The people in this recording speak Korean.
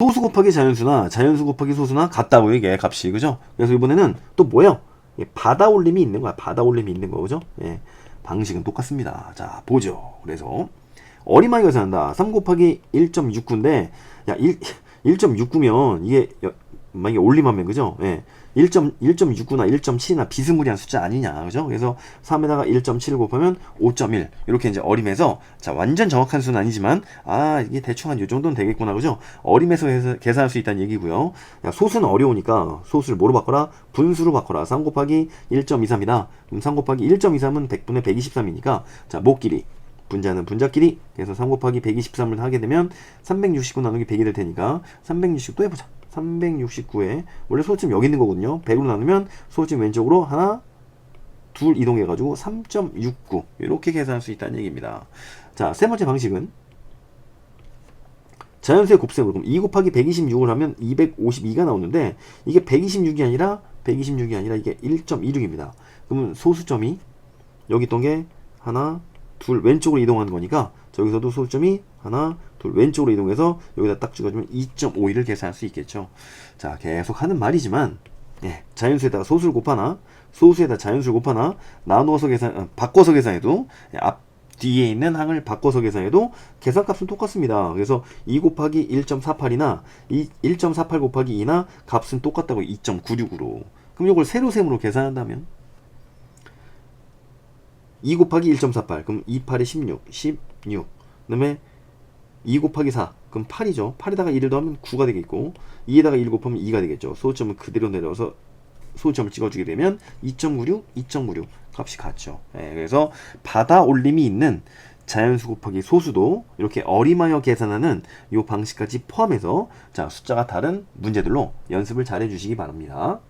소수 곱하기 자연수나 자연수 곱하기 소수나 같다고 이게 값이 그죠? 그래서 이번에는 또 뭐예요? 예, 받아 올림이 있는 거야. 받아 올림이 있는 거 그죠? 예, 방식은 똑같습니다. 자 보죠. 그래서 어리마이 계산한다. 3 곱하기 1.69인데 야 1, 1.69면 이게 여- 만약에 올림하면 그죠? 예. 1.1.69나 1.7이나 비스무리한 숫자 아니냐. 그죠? 그래서 3에다가 1.7을 곱하면 5.1. 이렇게 이제 어림해서 자, 완전 정확한 수는 아니지만 아, 이게 대충 한 요 정도는 되겠구나. 그죠? 어림해서 해서 계산할 수 있다는 얘기고요. 야, 소수는 어려우니까 소수를 뭐로 바꿔라? 분수로 바꿔라. 3 곱하기 1.23이다. 그럼 3 곱하기 1.23은 100분의 123이니까 자, 목길이 분자는 분자끼리 그래서 3 곱하기 123을 하게 되면 369 나누기 100이 될 테니까 369 또 해보자 369에 원래 소점 여기 있는 거거든요. 100으로 나누면 소점 왼쪽으로 하나 둘 이동해 가지고 3.69 이렇게 계산할 수 있다는 얘기입니다. 자 세 번째 방식은 자연수의 곱셈으로. 그럼 2 곱하기 126을 하면 252가 나오는데 이게 126이 아니라 126이 아니라 이게 1.26입니다. 그러면 소수점이 여기 있던 게 하나 둘 왼쪽으로 이동하는 거니까 저기서도 소수점이 하나 둘 왼쪽으로 이동해서 여기다 딱 찍어주면 2.51을 계산할 수 있겠죠 자 계속 하는 말이지만 예, 자연수에다가 소수를 곱하나 소수에다 자연수를 곱하나 나누어서 계산 아, 바꿔서 계산해도 예, 앞 뒤에 있는 항을 바꿔서 계산해도 계산값은 똑같습니다. 그래서 2 곱하기 1.48이나 1.48 곱하기 2나 값은 똑같다고 2.96으로. 그럼 이걸 세로 셈으로 계산한다면 2 곱하기 1.48 그럼 2, 8에 16 16 그다음에 2 곱하기 4 그럼 8이죠. 8에다가 1을 더하면 9가 되겠고 2에다가 1 곱하면 2가 되겠죠. 소점을 그대로 내려서 소점을 찍어주게 되면 2.96 2.96 값이 같죠. 예, 그래서 받아 올림이 있는 자연수 곱하기 소수도 이렇게 어림하여 계산하는 이 방식까지 포함해서 자 숫자가 다른 문제들로 연습을 잘 해주시기 바랍니다